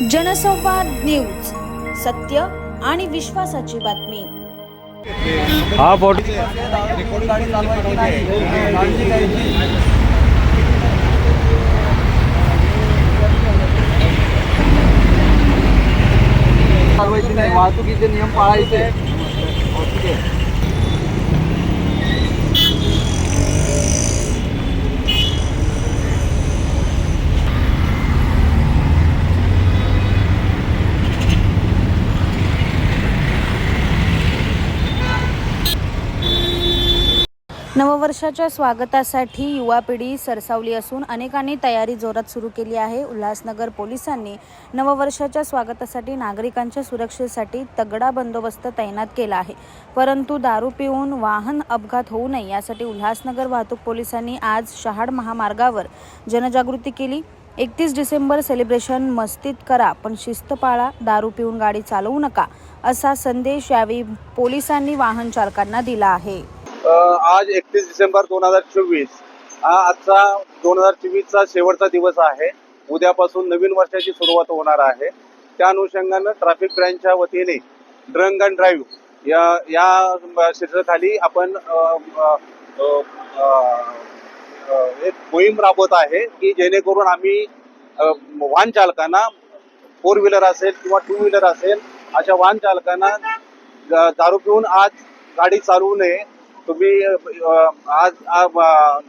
जनसंवाद न्यूज सत्य आणि विश्वासाची बातमी. हा नाही वाहतुकीचे नियम पाळायचे. नववर्षाच्या स्वागतासाठी युवा पिढी सरसावली असून अनेकांनी तयारी जोरात सुरू केली आहे. उल्हासनगर पोलिसांनी नववर्षाच्या स्वागतासाठी नागरिकांच्या सुरक्षेसाठी तगडा बंदोबस्त तैनात केला आहे. परंतु दारू पिऊन वाहन अपघात होऊ नये यासाठी उल्हासनगर वाहतूक पोलिसांनी आज शहाड महामार्गावर जनजागृती केली. एकतीस डिसेंबर सेलिब्रेशन मस्तीत करा पण शिस्त पाळा दारू पिऊन गाडी चालवू नका असा संदेश यावेळी पोलिसांनी वाहन चालकांना दिला आहे. आज एकतीस डिसेंबर दोन हजार चोवीस. हा आजचा दोन हजार चोवीसचा शेवटचा दिवस आहे. उद्यापासून नवीन वर्षाची सुरुवात होणार आहे. त्या अनुषंगानं ट्रॅफिक ब्रँचच्या वतीने ड्रंक अँड ड्राईव्ह या या शीर्षकाखाली आपण एक मोहीम राबवत आहे की जेणेकरून आम्ही वाहन चालकांना फोर व्हीलर असेल किंवा टू व्हीलर असेल अशा वाहन चालकांना दारू पिऊन आज गाडी चालवू नये. तुम्ही आज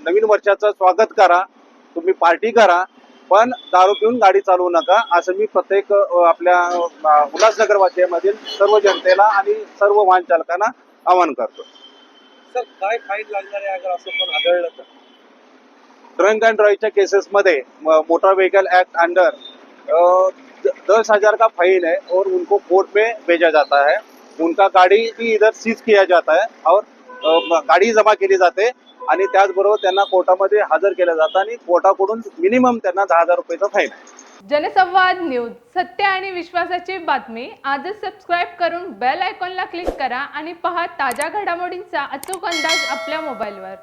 नवीन वर्षाचं स्वागत करा. तुम्ही पार्टी करा. पण दारू पिऊन गाडी चालवू नका. असं मी प्रत्येक आपल्या उल्हासनगर वासियामधील सर्व जनतेला आणि सर्व वाहन चालकांना आवाहन करतो. सर काय फाईन लागणार आहे अगर असं पण आढळलं तर? ड्रंक अँड ड्राइवच्या केसेसमध्ये मोटर व्हीकल एक्ट अंडर दस हजार का फाइन है और उनको कोर्ट में भेजा जाता है. उनका गाडी भी इधर सीज किया जाता है. और गाडी जमा केली जाते आणि त्याचबरोबर त्यांना कोर्टामध्ये हजर केलं जातं आणि कोर्टाकडून मिनिमम त्यांना दहा हजार रुपयाचा फाईन जनसंवाद न्यूज सत्य आणि विश्वासाची बातमी. आजच सबस्क्राईब करून बेल आयकॉनला क्लिक करा आणि पहा ताज्या घडामोडींचा अचूक अंदाज आपल्या मोबाईलवर